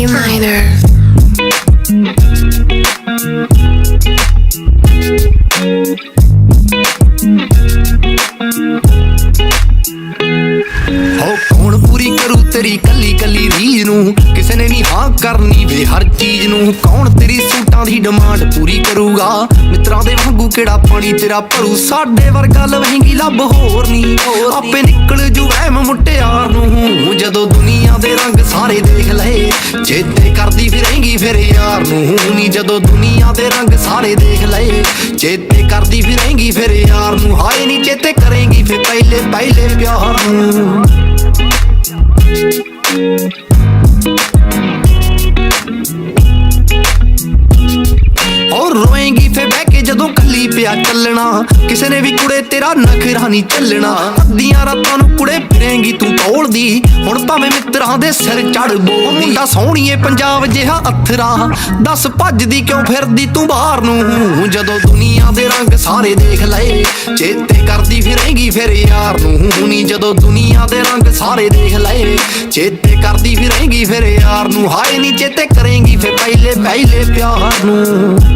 D minor. ਹੋ ਕੌਣ ਪੂਰੀ ਕਰੂ ਤੇਰੀ ਕੱਲੀ ਕੱਲੀ ਰੀਝ ਨੂੰ? ਕਿਸੇ ਨੇ ਨਹੀਂ ਹਾਂ ਕਰਨੀ ਵੇ ਹਰ ਚੀਜ਼ ਨੂੰ। ਕੌਣ ਤੇਰੀ ਸੂਟਾਂ ਦੀ ਡਿਮਾਂਡ ਪੂਰੀ ਕਰੂਗਾ? ਮਿੱਤਰਾਂ ਦੇ ਵਾਂਗੂ ਕਿਹੜਾ ਪਾਣੀ ਤੇਰਾ ਭਰੂ? ਸਾਡੇ ਵਰਗਾ ਲਵਹਿੰਗੀ ਲੱਭ ਹੋਰ ਨਹੀਂ ਆਪੇ ਨਿਕਲ ਜੂ ਐਮ ਮੁਟਿਆਰ ਨੂੰ। ਜਦੋਂ ਦੁਨੀਆ ਦੇ ਸਾਰੇ ਦੇਖ ਲਏ। ਚੇਤੇ ਕਰਦੀ ਫਿਰੇਂਗੀ ਫਿਰ ਯਾਰ ਨੂੰ ਨਹੀਂ ਜਦੋਂ ਦੁਨੀਆ ਦੇ ਰੰਗ ਸਾਰੇ ਦੇਖ ਲਏ। ਚੇਤੇ ਕਰਦੀ ਫਿਰੇਂਗੀ ਫਿਰ ਯਾਰ ਨੂੰ। ਹਾਏ ਨਹੀਂ ਚੇਤੇ ਕਰੇਂਗੀ ਫਿਰ ਪਹਿਲੇ ਪਹਿਲੇ ਪਿਆਰ ਨੂੰ। ਔਰ ਰੋਏਂਗੀ ਫੇ ਬਹਿ ਕੇ ਜਦੋਂ ਕੱਲੀ ਪਿਆ ਚੱਲਣਾ। ਕਿਸੇ ਨੇ ਵੀ ਕੁੜੇ, ਤੇਰਾ ਨਖਰਾ ਨਹੀਂ ਚੱਲਣਾ। ਅੱਧੀਆਂ ਰਾਤਾਂ ਨੂੰ ਕੁੜੇ ਫਿਰੇਂਗੀ ਤੂੰ ਤੋੜਦੀ ਹੁਣ ਭਾਵੇਂ ਮਿੱਤਰਾਂ ਦੇ ਸਿਰ ਚੜ ਬੋਲਦੀ ਮੁੰਡਾ ਸੋਹਣੀਏ ਪੰਜਾਬ ਜਿਹਾ ਅਥਰਾ। ਦੱਸ ਭੱਜਦੀ ਕਿਉਂ ਫਿਰਦੀ ਤੂੰ ਬਾਹਰ ਨੂੰ? ਜਦੋਂ ਦੁਨੀਆ ਦੇ ਰੰਗ ਸਾਰੇ ਦੇਖ ਲਏ, ਚੇਤੇ ਕਰਦੀ ਫਿਰੇਂਗੀ ਫਿਰ ਯਾਰ ਨੂੰ। ਨਹੀਂ ਜਦੋਂ ਦੁਨੀਆ ਦੇ ਰੰਗ ਸਾਰੇ ਦੇਖ ਲਏ, ਚੇਤੇ ਕਰਦੀ ਫਿਰੇਂਗੀ ਫਿਰ ਯਾਰ ਨੂੰ। ਹਾਏ ਨਹੀਂ ਚੇਤੇ ਕਰੇਂਗੀ ਫਿਰ ਪਹਿਲੇ ਪਹਿਲੇ ਪਿਆਰ ਨੂੰ।